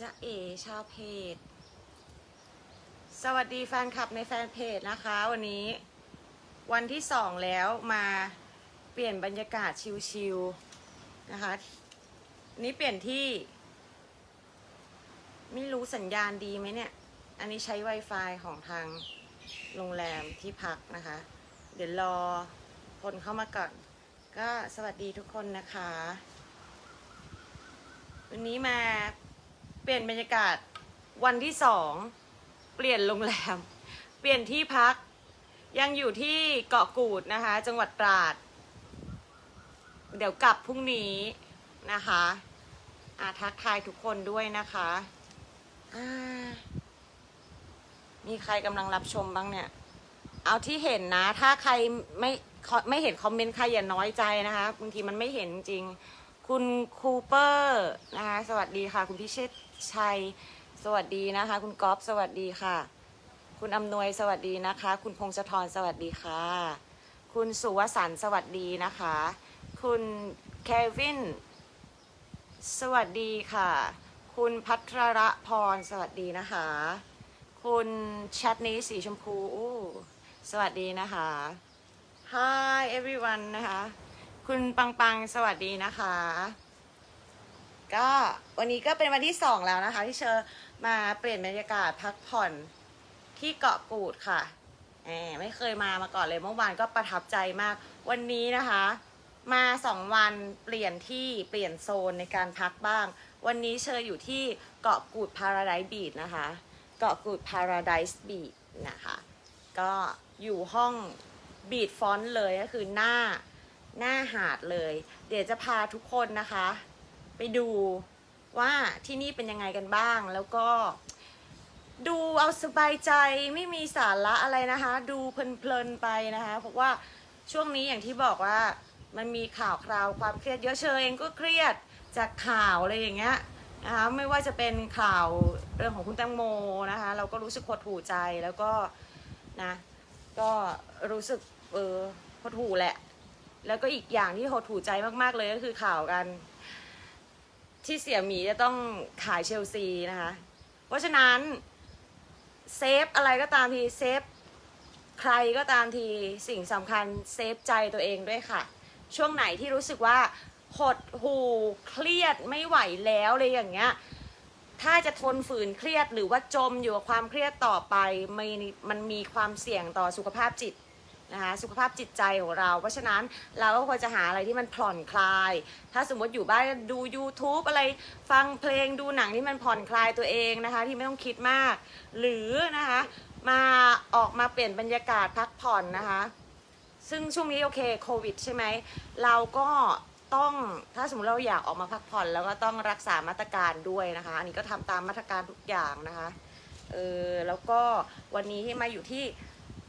จะเอชาวเพจ สวัสดีแฟนคลับในแฟนเพจนะคะ วันนี้วันที่สองแล้วมาเปลี่ยนบรรยากาศชิลๆนะคะ นี่เปลี่ยนที่ ไม่รู้สัญญาณดีไหมเนี่ย อันนี้ใช้ Wi-Fi ของทางโรงแรมที่พักนะคะ เดี๋ยวรอคนเข้ามาก่อน ก็สวัสดีทุกคนนะคะ วันนี้มา ปลี่ยนบรรยากาศวันที่สองเปลี่ยนโรงแรม เปลี่ยนที่พัก ยังอยู่ที่เกาะกูดนะคะ จังหวัดตราด เดี๋ยวกลับพรุ่งนี้นะคะอาทักทายทุกคนด้วยนะคะมีใครกำลังรับชมบ้างเนี่ย เอาที่เห็นนะ ถ้าใครไม่ไม่เห็นคอมเมนต์ใครอย่าน้อยใจนะคะบางทีมันไม่เห็นจริง คุณคูเปอร์นะคะ สวัสดีค่ะ คุณพิเชษชัย สวัสดีนะคะ คุณก๊อฟสวัสดีค่ะ คุณอำนวยสวัสดีนะคะ คุณพงศธรสวัสดีค่ะ คุณสุวสันต์สวัสดีนะคะ คุณเควินสวัสดีค่ะ คุณพัทรระพรสวัสดีนะคะ คุณแชทนี้สีชมพู สวัสดีนะคะ Hi everyone นะคะ คุณปังปังสวัสดีนะคะ ก็วันนี้ก็เป็นวันที่สองแล้วนะคะ ที่เชอมาเปลี่ยนบรรยากาศพักผ่อนที่เกาะกูดค่ะแหมไม่เคยมามาก่อนเลยเมื่อวานก็ประทับใจมาก วันนี้นะคะ มาสองวันเปลี่ยนที่เปลี่ยนโซนในการพักบ้าง วันนี้เชออยู่ที่เกาะกูดพาราได s ์บีชนะคะ เกาะกูดพาราได s ์บีชนะคะ ก็อยู่ห้องบีดฟอนต์เลยก็คือหน้า หน้าหาดเลย เดี๋ยวจะพาทุกคนนะคะ ไปดูว่าที่นี่เป็นยังไงกันบ้าง แล้วก็ ดูเอาสบายใจไม่มีสาระอะไรนะคะ ดูเพลินๆไปนะคะ เพราะว่าช่วงนี้อย่างที่บอกว่ามันมีข่าวคราวความเครียดเยอะเชยเองก็เครียดจากข่าวอะไรอย่างเงี้ยนะคะไม่ว่าจะเป็นข่าวเรื่องของคุณแตงโมนะคะ เราก็รู้สึกหดหู่ใจแล้วก็นะก็รู้สึกเออหดหู่แหละ แล้วก็อีกอย่างที่หดหูใจมากๆเลยก็คือข่าวกัน ที่เสี่ยหมีจะต้องขายเชลซีนะคะ เพราะฉะนั้นเซฟอะไรก็ตามทีเซฟใครก็ตามทีสิ่งสำคัญเซฟใจตัวเองด้วยค่ะ ช่วงไหนที่รู้สึกว่าหดหูเครียดไม่ไหวแล้วเลยอย่างเงี้ย ถ้าจะทนฝืนเครียดหรือว่าจมอยู่กับความเครียดต่อไปมันมันมีความเสี่ยงต่อสุขภาพจิต นะคะสุขภาพจิตใจของเรา เพราะฉะนั้นเราก็ควรจะหาอะไรที่มันผ่อนคลาย ถ้าสมมติอยู่บ้านดู YouTube อะไรฟังเพลงดูหนังที่มันผ่อนคลายตัวเองนะคะ ที่ไม่ต้องคิดมาก หรือนะคะมาออกมาเปลี่ยนบรรยากาศพักผ่อนนะคะ ซึ่งช่วงนี้โอเคโควิดใช่ไหมเราก็ต้องถ้าสมมติเราอยากออกมาพักผ่อนแล้วก็ต้องรักษามาตรการด้วยนะคะ อันนี้ก็ทำตามมาตรการทุกอย่างนะคะเออแล้วก็วันนี้ที่มาอยู่ที่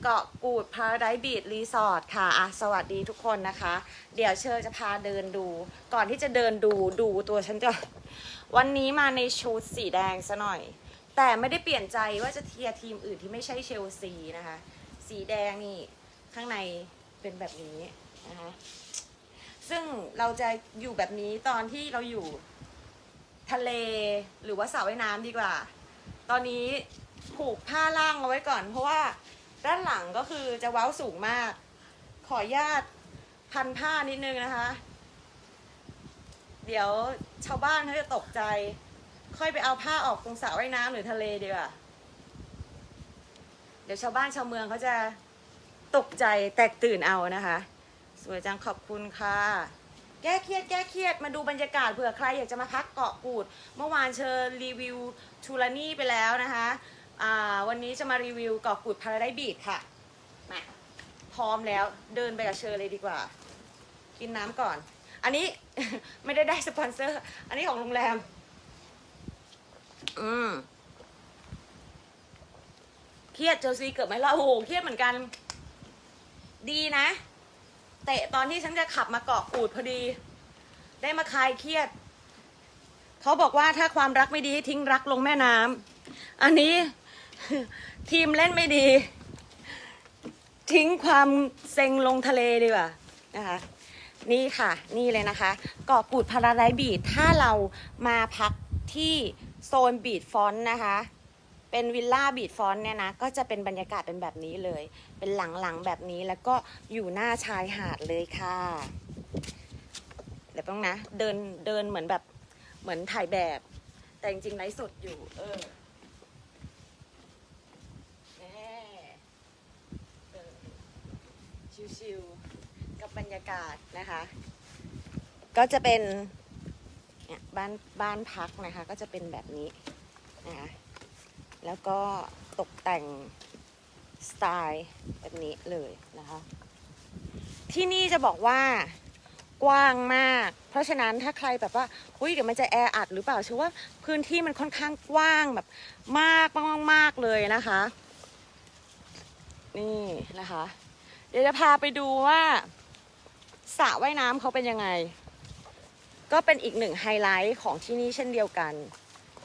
เกาะกูดพาราไดบีดรีสอร์ทค่ะอะ สวัสดีทุกคนนะคะ เดี๋ยวเชอร์จะพาเดินดู ก่อนที่จะเดินดูดูตัวฉันจะ วันนี้มาในชุดสีแดงซะหน่อย แต่ไม่ได้เปลี่ยนใจว่าจะเทียร์ทีมอื่นที่ไม่ใช่เชลซีนะคะ สีแดงนี่ข้างในเป็นแบบนี้นะคะซึ่งเราจะอยู่แบบนี้ตอนที่เราอยู่ทะเลหรือว่าสระว่ายน้ำดีกว่า ตอนนี้ผูกผ้าล่างเอาไว้ก่อน เพราะว่า ด้านหลังก็คือจะเว้าสูงมาก ขออนุญาตพันผ้านิดนึงนะคะ เดี๋ยวชาวบ้านเขาจะตกใจ ค่อยไปเอาผ้าออกตรงสระว่ายน้ำหรือทะเลดีกว่าเดี๋ยวชาวบ้านชาวเมืองเขาจะตกใจแตกตื่นเอานะคะ สวยจังขอบคุณค่ะ แก้เครียดแก้เครียดมาดูบรรยากาศเผื่อใครอยากจะมาพักเกาะกูด เมื่อวานเชิญรีวิวทูลานี่ไปแล้วนะคะ อ่าวันนี้จะมารีวิวเกาะกูดพาราไดบีดค่ะมาพร้อมแล้วเดินไปกับเชอเลยดีกว่า กินน้ำก่อน อันนี้ ไม่ได้ได้สปอนเซอร์ อันนี้ของโรงแรม อืมเครียดเจลซีเกิดไหมล่ะโอ้โหเครียดเหมือนกัน ดีนะ เตะตอนที่ฉันจะขับมาเกาะกูดพอดี ได้มาคลายเครียด เขาบอกว่าถ้าความรักไม่ดีให้ทิ้งรักลงแม่น้ำอันนี้ ทีมเล่นไม่ดี ทิ้งความเซ็งลงทะเลดีกว่านะคะ นี่ค่ะ นี่เลยนะคะเกาะกูดพาราไดบีดถ้าเรามาพักที่โซนบีดฟอนนะคะ เป็นวิลล่าบีดฟอนเนี่ยนะ ก็จะเป็นบรรยากาศเป็นแบบนี้เลย เป็นหลังๆแบบนี้แล้วก็อยู่หน้าชายหาดเลยค่ะ เดี๋ยวต้องนะ เดินเดินเหมือนแบบเหมือนถ่ายแบบ แต่จริงๆไลฟ์สดอยู่ เออแน่เดิน ชิวๆกับบรรยากาศนะคะ ก็จะเป็นเนี่ยบ้านบ้านพักนะคะ ก็จะเป็นแบบนี้นะคะแล้วก็ตกแต่งสไตล์แบบนี้เลยนะคะ ที่นี่จะบอกว่ากว้างมาก เพราะฉะนั้นถ้าใครแบบว่าอุ้ยเดี๋ยวมันจะแออัดหรือเปล่าชื่อว่าพื้นที่มันค่อนข้างกว้างแบบมากมากมากๆเลยนะคะ นี่นะคะ เดี๋ยวจะพาไปดูว่าสระว่ายน้ำเขาเป็นยังไง ก็เป็นอีกหนึ่งไฮไลท์ของที่นี่เช่นเดียวกัน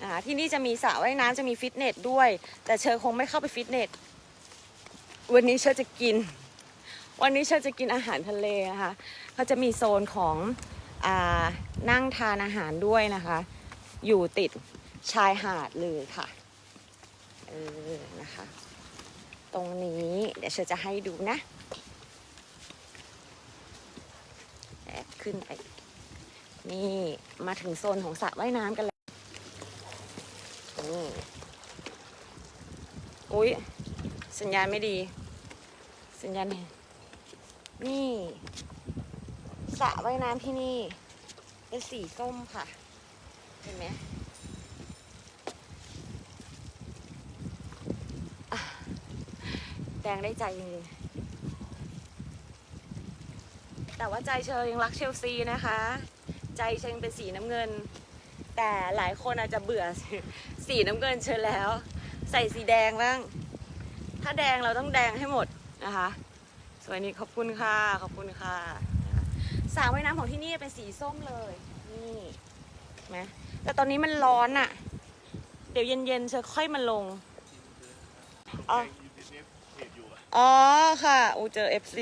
นะคะที่นี่จะมีสระว่ายน้ำจะมีฟิตเนสด้วย แต่เชอคงไม่เข้าไปฟิตเนสวันนี้เชอจะกิน วันนี้เชอจะกินอาหารทะเลนะคะเขาจะมีโซนของอนั่งทานอาหารด้วยนะคะ อยู่ติดชายหาดเลยค่ะเออนะคะ ตรงนี้ เดี๋ยวเชอจะให้ดูนะแอบขึ้นไป นี่มาถึงโซนของสระว่ายน้ำกันแล้วนี่อุ๊ยสัญญาณไม่ดี สัญญาณนี่สระว่ายน้ำที่นี่ เป็นสีส้มค่ะ เห็นไหมอะ แดงได้ใจจริงๆแต่ว่าใจเชยยังรักเชลซีนะคะ ใจเชยยังเป็นสีน้ำเงิน แต่หลายคนอาจจะเบื่อสีน้ำเงินเชิญแล้ว ใส่สีแดงบ้าง ถ้าแดงเราต้องแดงให้หมดนะคะ สวยนี่ขอบคุณค่ะขอบคุณค่ะสระว่ายน้ำของที่นี่เป็นสีส้มเลยนี่ไหมแต่ตอนนี้มันร้อนอะเดี๋ยวเย็นๆจะค่อยมาลงอ๋อ อ๋อค่ะ อูเจอ FC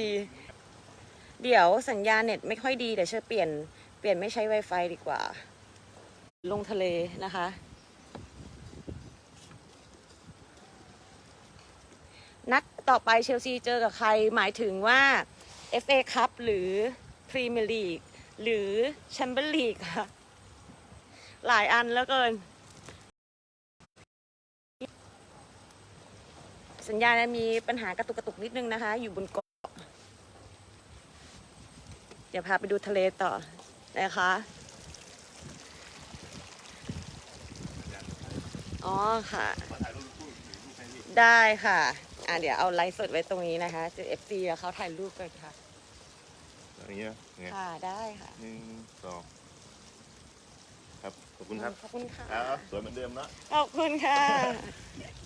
เดี๋ยวสัญญาณเน็ตไม่ค่อยดี เดี๋ยวเชื่อเปลี่ยน เปลี่ยนไม่ใช้ Wi-Fi ดีกว่า ลงทะเลนะคะ นัดต่อไปเชลซีเจอกับใคร หมายถึงว่า FA คัพหรือ พรีเมียร์ลีก หรือแชมเปี้ยนลีกค่ะ หลายอันแล้วเกิน สัญญาณมีปัญหากระตุกกระตุกนิดนึงนะคะ อยู่บนเกาะ เดี๋ยวพาไปดูทะเลต่อนะคะ อ๋อค่ะ ได้ค่ะ อะเดี๋ยวเอาไลฟ์สดไว้ตรงนี้นะคะจะ FC แล้วเขาถ่ายรูปกันค่ะอย่างเงี้ยไงค่ะ ได้ค่ะหนึ่งสองครับข อบคุณครับขอบคุณค่ะครับสวยเหมือนเดิมนะขอบคุณค่ะ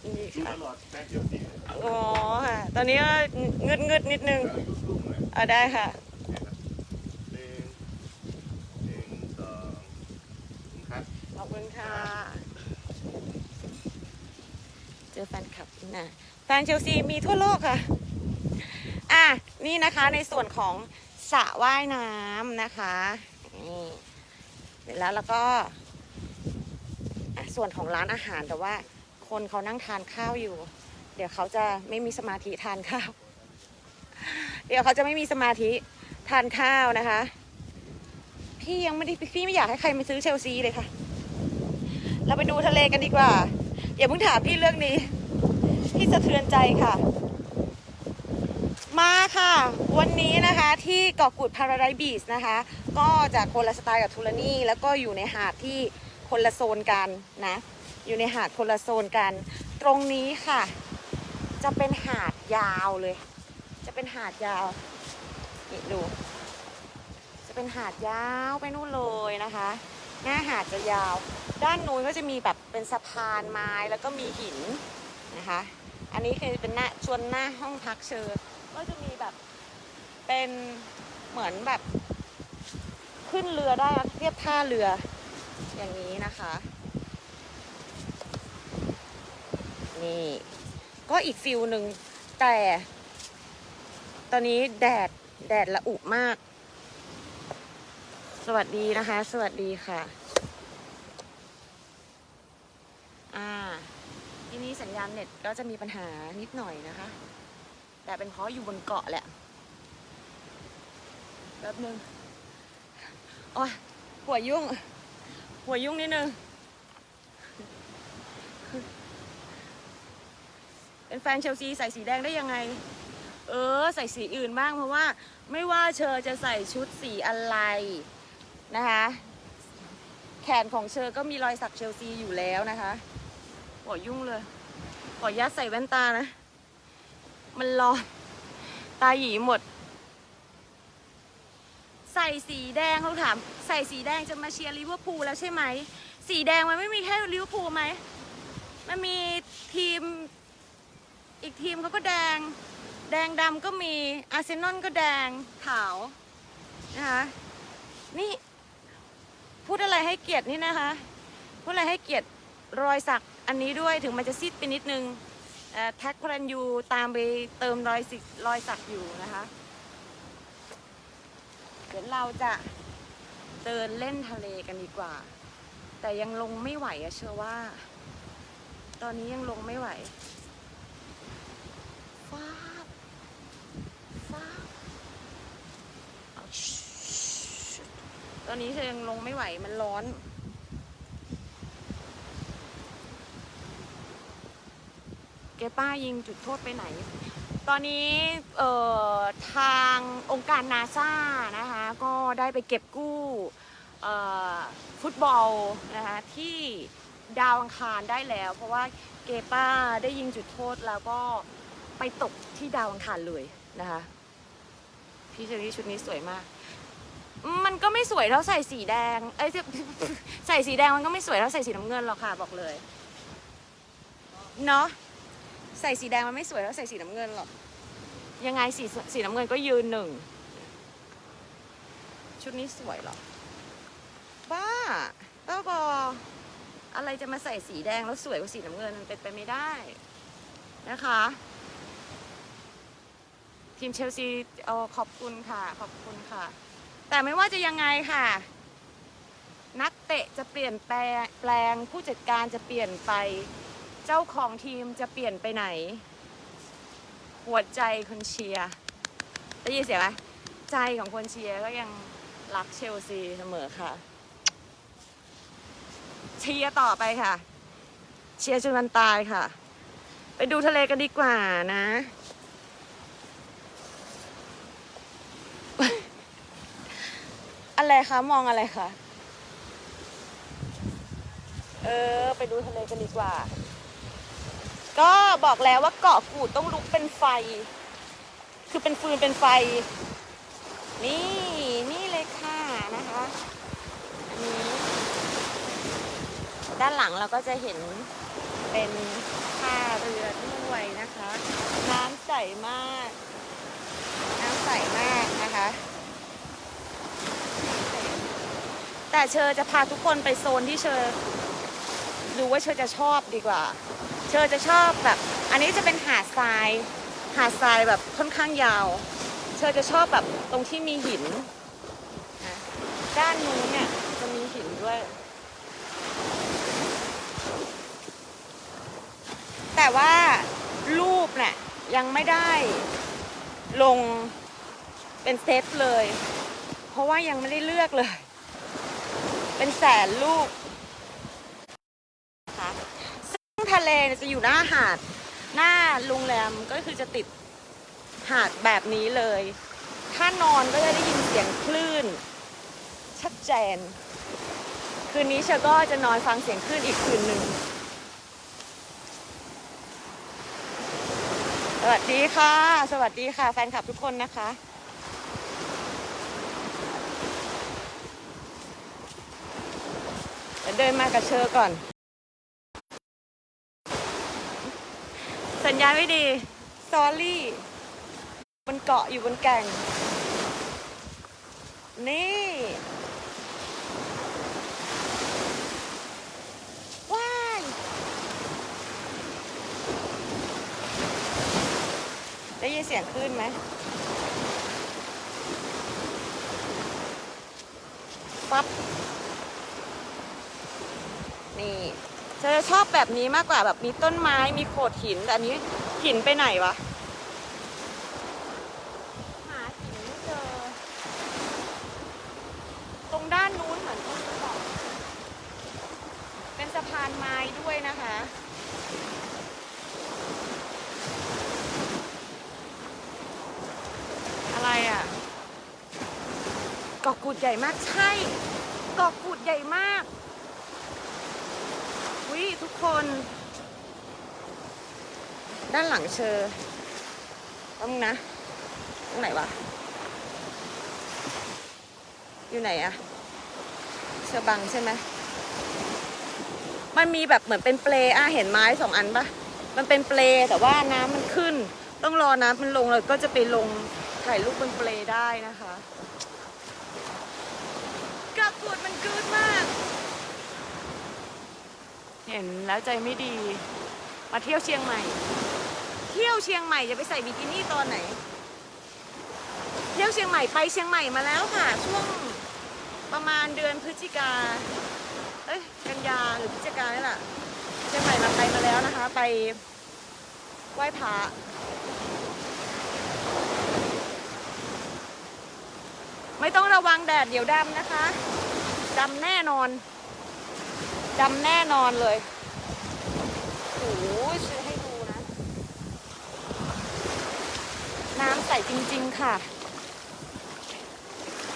นี่ดูค่ะตลอดแป๊บเดียวจริงเลยอ๋อค่ะ ตอนนี้ก็งึดงึดๆนิดนึงยุบลุงเลยอะได้ค่ะ หนึ่งหนึ่งสองครับ ขอบคุณค่ะ เจอแฟนคลับนะแฟนเชลซีมีทั่วโลกค่ะ อะ นี่นะคะในส่วนของสระว่ายน้ำนะคะ นี่เสร็จแล้วแล้วก็อะ ส่วนของร้านอาหารแต่ว่าคนเขานั่งทานข้าวอยู่ เดี๋ยวเขาจะไม่มีสมาธิทานข้าว เดี๋ยวเขาจะไม่มีสมาธิทานข้าวนะคะ พี่ยังไม่ได้พี่ไม่อยากให้ใครมาซื้อเชลซีเลยค่ะ เราไปดูทะเลกันดีกว่าอย่าเพิ่งถามพี่เรื่องนี้ พี่สะเทือนใจค่ะ มาค่ะ วันนี้นะคะที่เกาะกูดพาราไดบีชนะคะ ก็จะคนละสไตล์กับทูลานี่แล้วก็อยู่ในหาดที่ คนละโซนกันนะ อยู่ในหาดคนละโซนกัน ตรงนี้ค่ะ จะเป็นหาดยาวเลย จะเป็นหาดยาวนี่ดู จะเป็นหาดยาวไปนู่นเลยนะคะ หน้าหาดจะยาว ด้านนู้นก็จะมีแบบเป็นสะพานไม้แล้วก็มีหินนะคะ อันนี้คือเป็นหน้าชวนหน้าห้องพักเชอก็จะมีแบบเป็นเหมือนแบบ ขึ้นเรือได้เทียบท่าเรือ อย่างนี้นะคะ นี่ ก็อีกฟิลหนึ่งแต่ ตอนนี้แดดแดดละอุมาก สวัสดีนะคะ สวัสดีค่ะ อ่าที่นี่สัญญาณเน็ตก็จะมีปัญหานิดหน่อยนะคะ แต่เป็นเพราะอยู่บนเกาะแหละแป๊บนึงโอ้ยหัวยุ่ง หัวยุ่งนิดนึง เป็นแฟนเชลซีใส่สีแดงได้ยังไง เออ ใส่สีอื่นบ้างเพราะว่า ไม่ว่าเชอจะใส่ชุดสีอะไรนะคะ แขนของเชอก็มีรอยสักเชลซีอยู่แล้วนะคะหัวยุ่งเลยขออนุญาใส่แว่นตานะ มันร้อนตาหยีหมด ใส่สีแดงเขาถาม ใส่สีแดงจะมาเชียร์ลิเวอร์พูลแล้วใช่ไหม สีแดงมันไม่มีแค่ลิเวอร์พูลไหม มันมีทีม อีกทีมเขาก็แดง แดงดำก็มี อาร์เซนอลก็แดงขาวนะคะนี่พูดอะไรให้เกียรตินี่นะคะ พูดอะไรให้เกียรติรอยสักอันนี้ด้วยถึงมันจะซีดไปนิดนึงแท็กพลันยูตามไปเติมรอยสิรอยสักอยู่นะคะ ดี๋ยวเราจะเดินเล่นทะเลกันดีกว่า แต่ยังลงไม่ไหวอะเชื่อว่า ตอนนี้ยังลงไม่ไหวฟ้าฟ้าตอนนี้เธอยังลงไม่ไหวมันร้อนเกป้ายิงจุดโทษไปไหน ตอนนี้เอ่อทางองค์การนาซานะคะ ก็ได้ไปเก็บกู้ฟุตบอลนะคะที่ดาวอังคารได้แล้ว เพราะว่าเกป้าได้ยิงจุดโทษแล้วก็ไปตกที่ดาวอังคารเลยนะคะพี่เชอรี่ชุดนี้สวยมาก มันก็ไม่สวยเท่าใส่สีแดง เอ้ยใส่สีแดงมันก็ไม่สวยเท่าใส่สีน้ำเงินหรอกค่ะบอกเลยเนาะใส่สีแดงมันไม่สวยเท่าใส่สีน้ำเงินหรอกยังไงสีสีน้ำเงินก็ยืนหนึ่ง ชุดนี้สวยเหรอ บ้าบ้าบออะไรจะมาใส่สีแดงแล้วสวยกว่าสีน้ำเงินมันเป็นไปไม่ได้นะคะ ทีมเชลซีเออขอบคุณค่ะ ขอบคุณค่ะ แต่ไม่ว่าจะยังไงค่ะ นักเตะจะเปลี่ยนแปลงแปลงผู้จัดการจะเปลี่ยนไป เจ้าของทีมจะเปลี่ยนไปไหน หัวใจคนเชียร์ได้ยินเสียงไหมใจของคนเชียร์ก็ยัง รักเชลซีเสมอค่ะ เชียร์ต่อไปค่ะ เชียร์จนวันตายค่ะ ไปดูทะเลกันดีกว่านะ อะไรคะ มองอะไรคะเออ ไปดูทะเลกันดีกว่า ก็บอกแล้วว่าเกาะกูดต้องลุกเป็นไฟ คือเป็นฟืนเป็นไฟ นี่นี่เลยค่ะนะคะ อั นี้ ด้านหลังเราก็จะเห็นเป็นท่าเรือด้วยนะคะ น้ำใสมาก น้ำใสมากนะคะ แต่เชอจะพาทุกคนไปโซนที่เชอดูว่าเชอจะชอบดีกว่า เชอจะชอบแบบ อันนี้จะเป็นหาดทราย หาดทรายแบบค่อนข้างยาว เชอจะชอบแบบตรงที่มีหิน ด้านนู้นเนี่ยจะมีหินด้วย แต่ว่ารูปเนี่ยยังไม่ได้ลงเป็นเซตเลย เพราะว่ายังไม่ได้เลือกเลย เป็นแสนลูกค่ะซึ่งทะเลจะอยู่หน้าหาด หน้าโรงแรมก็คือจะติดหาดแบบนี้เลย ถ้านอนก็จะได้ยินเสียงคลื่น ชัดเจน คืนนี้เชอก็จะนอนฟังเสียงคลื่นอีกคืนหนึ่ง วัสดีค่ะ สวัสดีค่ะ แฟนคลับทุกคนนะคะ เดินมากับเชอก่อน สัญญาณไม่ดี s อรี่บนเกาะอยู่บนแก่ง นี่ ว้าย ได้ยินเสียงคลื่นไหมปั๊บ นี่เชอชอบแบบนี้มากกว่าแบบมีต้นไม้มีโขดหิน แต่อันนี้หินไปไหนวะ หาหินไม่เจอ ตรงด้านนู้นเหมือนที่บอกเป็นสะพานไม้ด้วยนะคะ อะไรอะเกาะกูดใหญ่มากใช่เกาะกูดใหญ่มากวิทุกคน ด้านหลังเชอต้องนะตรงไหนวะ อยู่ไหนอะเชอบังใช่ไหมมันมีแบบเหมือนเป็นเปลอะเห็นไม้สองอันปะมันเป็นเปลแต่ว่าน้ำมันขึ้น ต้องรอน้ำมันลงแล้วก็จะไปลง ถ่ายรูปบนเปลได้นะคะกระปูดมันกืดมาก เห็นแล้วใจไม่ดี มาเที่ยวเชียงใหม่ เที่ยวเชียงใหม่จะไปใส่บิกินี่ตอนไหน เที่ยวเชียงใหม่ไปเชียงใหม่มาแล้วค่ะ ช่วงประมาณเดือนพฤศจิกา เอ้ยกันยาหรือพฤศจิกานี่แหละเชียงใหม่มาไปมาแล้วนะคะ ไปไหว้พระ ไม่ต้องระวังแดดเดี๋ยวดำนะคะดำแน่นอนดำแน่นอนเลยโอ้โหซื้อให้ดูนะ น้ำใสจริง ๆ ค่ะ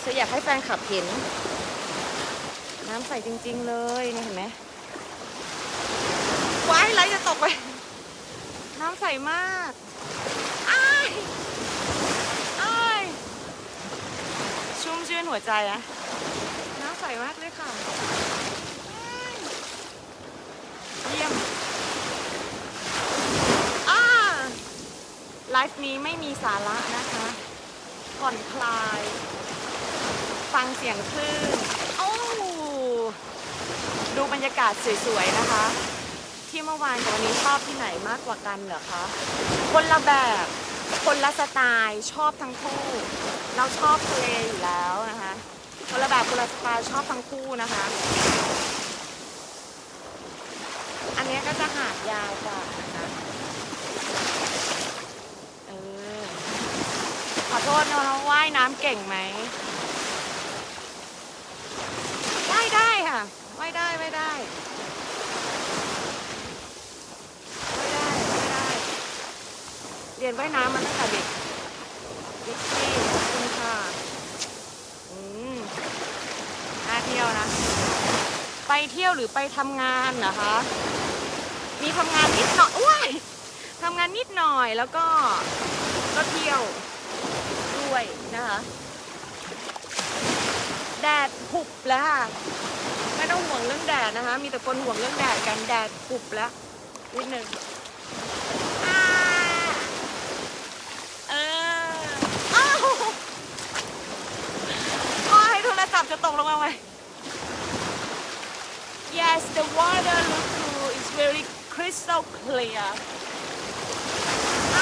ฉันอยากให้แฟนคลับเห็น น้ำใสจริง ๆ เลยนี่เห็นไหมว้ายไรจะตกไป น้ำใสมากอ้ายอ้าย ชุ่มชื่นหัวใจอะน้ำใสมากเลยค่ะอ้ายเยี่ยมอ้าไลฟ์นี้ไม่มีสาระนะคะ ผ่อนคลาย ฟังเสียงคลื่นโอ้ดูบรรยากาศสวยๆนะคะ ที่เมื่อวานกับวันนี้ชอบที่ไหนมากกว่ากันเหรอคะ คนละแบบ คนละสไตล์ชอบทั้งคู่ เราชอบทะเลอยู่แล้วนะ คนละแบบคนละสไตล์ชอบทั้งคู่นะคะ อันนี้ก็จะหาดยาวกว่านะคะเออขอโทษนะคะว่ายน้ำเก่งไหมว่ายได้ค่ะว่ายได้ว่ายได้ว่ายได้ว่ายได้ เรียนว่ายน้ำมาตั้งแต่เด็กวิกกี้คุณค่ะ อืมน่า เที่ยวนะ ไปเที่ยวหรือไปทำงานนะคะ มีทำงานนิดหน่อยว้ายทำงานนิดหน่อยแล้วก็ก็เที่ยวด้วยนะคะ แดดหุบแล้วค่ะไม่ต้องห่วงเรื่องแดดนะคะ มีแต่คนห่วงเรื่องแดดกันแดดหุบแล้วนิดหนึ่งอเอออ้าวโอ้ยโทรศัพท์จะตกลงมาไหม Yes the water look blue is very crystal clear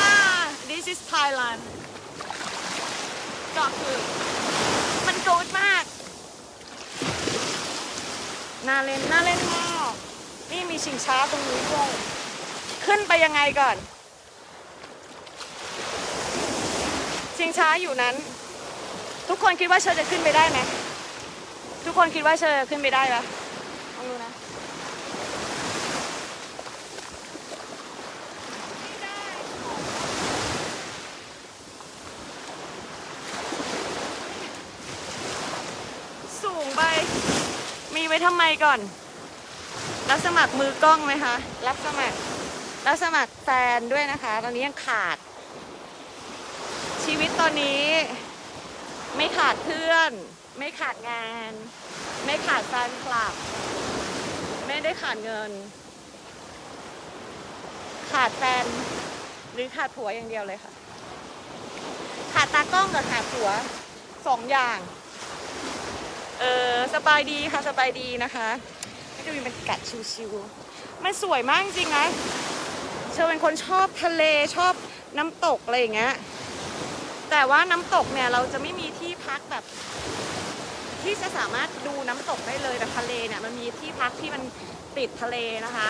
ah this is Thailand กาะคือมันโกดมาก น่าเล่น น่าเล่นมาก นี่มีชิงช้าตรงนี้ด้วยขึ้นไปยังไงก่อน ชิงช้าอยู่นั้น ทุกคนคิดว่าเชอจะขึ้นไปได้ไหม ทุกคนคิดว่าเชอจะขึ้นไปได้ปะลองดูนะ ไม่ได้ สูง ไป มีไว้ทำไมก่อน รับสมัครมือกล้องไหมคะ รับสมัคร รับสมัครแฟนด้วยนะคะ ตอนนี้ยังขาด ชีวิตตอนนี้ ไม่ขาดเพื่อน ไม่ขาดงาน ไม่ขาดแฟนคลับ ไม่ได้ขาดเงิน ขาดแฟน หรือขาดผัวอย่างเดียวเลยค่ะ ขาดตากล้องกับขาดผัวสองอย่าง เออสบายดีค่ะสบายดีนะคะให้ดูบรรยากาศชิวๆมันสวยมากจริงนะเชอเป็นคนชอบทะเลชอบน้ำตกอะไรอย่างเงี้ยแต่ว่าน้ำตกเนี่ยเราจะไม่มีที่พักแบบ ที่จะสามารถดูน้ำตกได้เลยแต่ทะเลเนี่ยมันมีที่พักที่มันติดทะเลนะคะ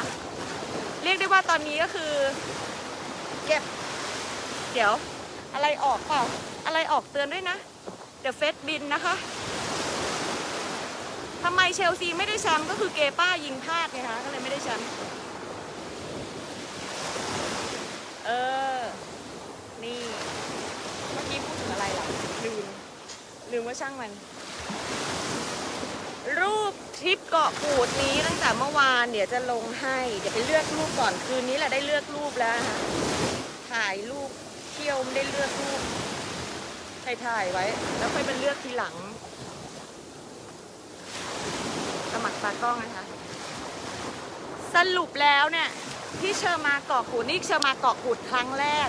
เรียกได้ว่าตอนนี้ก็คือเก็บ เดี๋ยวอะไรออกเปล่า อะไรออกเตือนด้วยนะ เดี๋ยวเฟสบินนะคะ ทำไมเชลซีไม่ได้แชมป์ก็คือเกป้ายิงพลาดไงคะก็เลยไม่ได้แชมป์เออ นี่เมื่อกี้พูดถึงอะไรล่ะลืมลืมว่าช่างมัน รูปทริปเกาะกูดนี้ตั้งแต่เมื่อวานเดี๋ยวจะลงให้เดี๋ยวไปเลือกรูปก่อนคืนนี้แหละได้เลือกรูปแล้วนะคะถ่ายรูปเที่ยวไม่ได้เลือกรูปถ่ายถ่ายไว้ แล้วค่อยไปเลือกทีหลัง ส มัครตากล้องนะคะ สรุปแล้วเนี่ยที่เชอร์มาเกาะกูดนี่เชอร์มาเกาะกูดครั้งแรก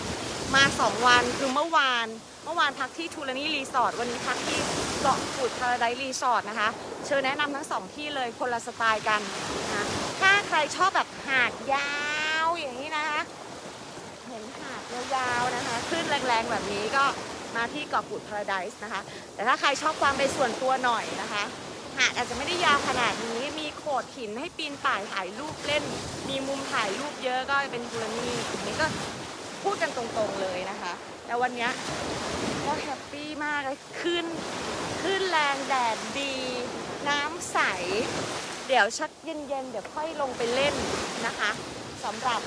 มาสองวันคือเมื่อวาน เมื่อวานพักที่ทูลานี่รีสอร์ทวันนี้พักที่เกาะกูดพาราไดรีสอร์ทนะคะ เชิญแนะนำทั้งสองที่เลยคนละสไตล์กันนะถ้าใครชอบแบบหาดยาวอย่างนี้นะคะเห็นหาดยาวๆนะคะคลื่นแรงๆแบบนี้ก็มาที่เกาะกูดพาราไดส์นะคะ แต่ถ้าใครชอบความเป็นส่วนตัวหน่อยนะคะ หาดอาจจะไม่ได้ยาวขนาดนี้ มีโขดหินให้ปีนป่ายถ่ายรูปเล่น มีมุมถ่ายรูปเยอะก็เป็นทูลานี่อันนี้ก็พูดกันตรงๆเลยนะคะ แต่วันนี้ก็แฮปปี้มากเลยขึ้นขึ้นแรงแดดดี น้ำใส เดี๋ยวชักเย็นๆ เดี๋ยวค่อยลงไปเล่นนะคะสำหรับ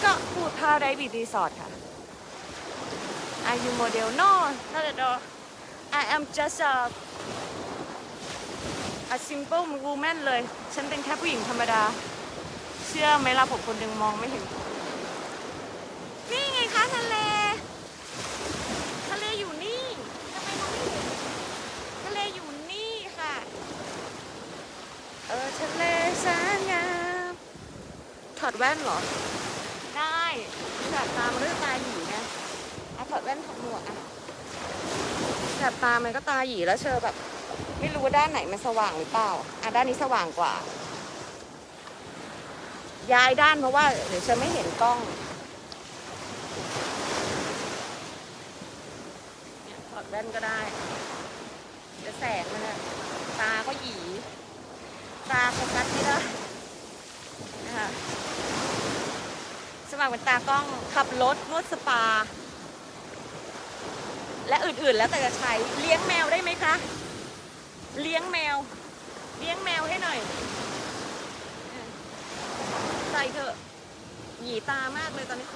เกาะกูดพาราไดบีรีสอร์ทค่ะ Are you model? No, not at all. I am just a a simple woman เลย ฉันเป็นแค่ผู้หญิงธรรมดา เชื่อไหมล่ะผมคนยังมองไม่เห็น นี่ไงคะทะเล ทะเลอยู่นี่ทำไมมองไม่เห็น ทะเลอยู่นี่ค่ะ เออทะเลแสนงามถอดแว่นเหรอ ได้แสบตามันด้วยตาหยีไงอะถอดแว่นถอดหมวกอะแสบตามันก็ตาหยีแล้วเชอแบบ ไม่รู้ว่าด้านไหนมันสว่างหรือเปล่า อะด้านนี้สว่างกว่า ย้ายด้านเพราะว่าเดี๋ยวเชอไม่เห็นกล้องเนี่ยถอดแว่นก็ได้เดี๋ยวแสงมันอะตาก็หยีตาโฟกัสไม่ได้นะคะสมัครเป็นตากล้องขับรถนวดสปา และอื่นๆแล้วแต่จะใช้เลี้ยงแมวได้ไหมคะ เลี้ยงแมว เลี้ยงแมวให้หน่อยใส่เถอะหยีตามากเลยตอนนี้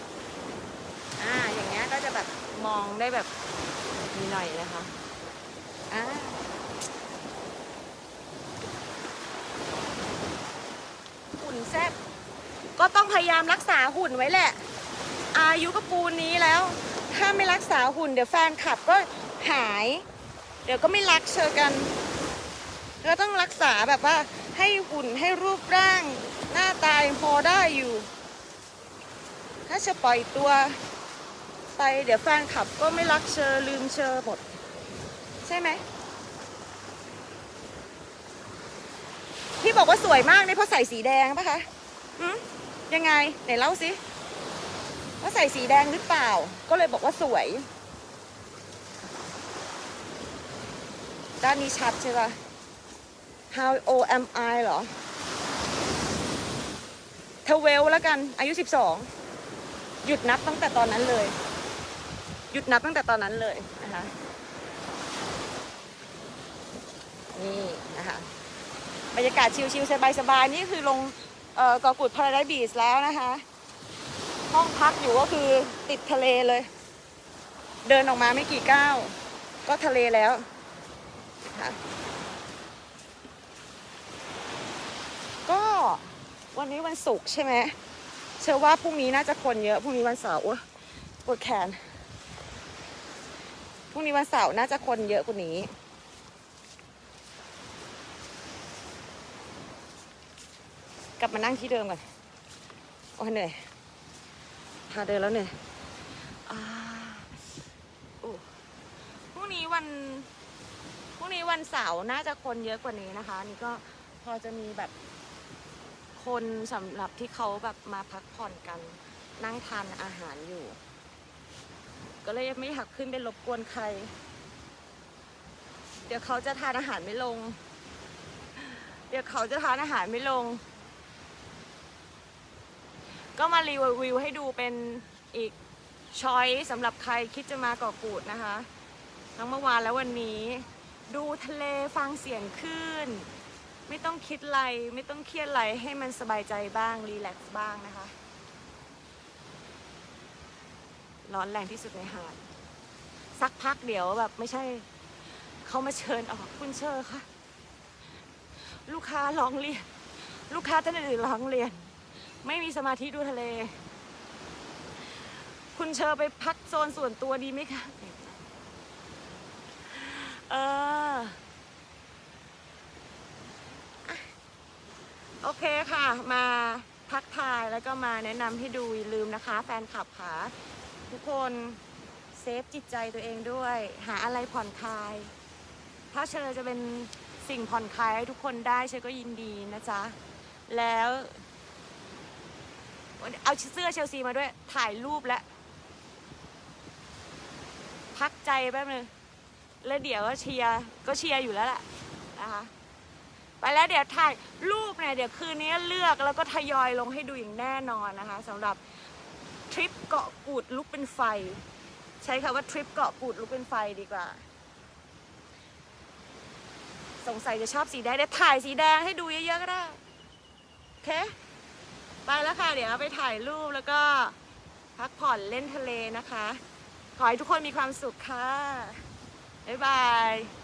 อ่า อย่างเงี้ยก็จะแบบมองได้แบบมีหน่อยนะคะ อ่าหุ่นแซบก็ต้องพยายามรักษาหุ่นไว้แหละ อายุก็ปูนนี้แล้ว ถ้าไม่รักษาหุ่นเดี๋ยวแฟนคลับก็หาย เดี๋ยวก็ไม่รักเชอกัน ก็ต้องรักษาแบบว่าให้หุ่นให้รูปร่าง หน้าตายังพอได้อยู่ ถ้าเชอปล่อยตัวไปเดี๋ยวแฟนคลับก็ไม่รักเชอลืมเชอหมด ใช่ไหมที่บอกว่าสวยมากเนี่ยเพราะใส่สีแดงปะคะหืมยังไงไหนเล่าสิว่าใส่สีแดงหรือเปล่า ก็เลยบอกว่าสวย ด้านนี้ชัดใช่ปะ How old am I เหรอทเวลแล้วกัน อายุ 12 หยุดนับตั้งแต่ตอนนั้นเลย หยุดนับตั้งแต่ตอนนั้นเลยนะคะนี่นะคะบรรยากาศชิลๆสบายๆนี่คือลงเอ่อกอกุดพาราไดบีชแล้วนะคะ ห้องพักอยู่ก็คือติดทะเลเลย เดินออกมาไม่กี่ก้าวก็ทะเลแล้วค่ะก็ วันนี้วันศุกร์ใช่ไหมเชื่อว่าพรุ่งนี้น่าจะคนเยอะพรุ่งนี้วันเสาร์ปวดแขนพรุ่งนี้วันเสาร์น่าจะคนเยอะกว่านี้ กลับมานั่งที่เดิมก่อนโอ้ยเหนื่อยพาเดินแล้วเหนื่อยพรุ่งนี้วันพรุ่งนี้วันเสาร์น่าจะคนเยอะกว่านี้นะคะ นี่ก็พอจะมีแบบ คนสำหรับที่เขาแบบมาพักผ่อนกัน นั่งทานอาหารอยู่ ก็เลยไม่อยากขึ้นไปรบกวนใคร เดี๋ยวเขาจะทานอาหารไม่ลง เดี๋ยวเขาจะทานอาหารไม่ลง ก็มารีวิวให้ดูเป็นอีกช้อยสำหรับใครคิดจะมาเกาะกูดนะคะ ทั้งเมื่อวานและวันนี้ ดูทะเลฟังเสียงคลื่น ไม่ต้องคิดอะไรไม่ต้องเครียดอะไรให้มันสบายใจบ้างรีแลกซ์บ้างนะคะ ร้อนแรงที่สุดในหาด สักพักเดี๋ยวแบบไม่ใช่เขามาเชิญออกคุณเชอร์ค่ะ ลูกค้าร้องเรียน ลูกค้าท่านอื่นร้องเรียน ไม่มีสมาธิดูทะเล คุณเชอร์ไปพักโซนส่วนตัวดีไหมคะเอออะ โอเคค่ะ มาทักทายแล้วก็มาแนะนำให้ดูอย่าลืมนะคะ แฟนคลับค่ะ ทุกคนเซฟจิตใจตัวเองด้วย หาอะไรผ่อนคลาย ถ้าเชอจะเป็นสิ่งผ่อนคลายให้ทุกคนได้เชอก็ยินดีนะจ๊ะ แล้วเอาเสื้อเชลซีมาด้วยถ่ายรูปแล้วพักใจแป๊บนึงแล้วเดี๋ยวก็เชียร์ก็เชียร์อยู่แล้วแหละนะคะ ไปแล้วเดี๋ยวถ่ายรูปเนี่ยเดี๋ยวคืนนี้เลือกแล้วก็ทยอยลงให้ดูอย่างแน่นอนนะคะสำหรับทริปเกาะกูดลุกเป็นไฟ ใช้คำว่าทริปเกาะกูดลุกเป็นไฟดีกว่า สงสัยจะชอบสีแดงเดี๋ยวถ่ายสีแดงให้ดูเยอะๆก็ได้โอเคไปแล้วค่ะ เดี๋ยวไปถ่ายรูปแล้วก็พักผ่อนเล่นทะเลนะคะ ขอให้ทุกคนมีความสุขค่ะ บ๊ายบาย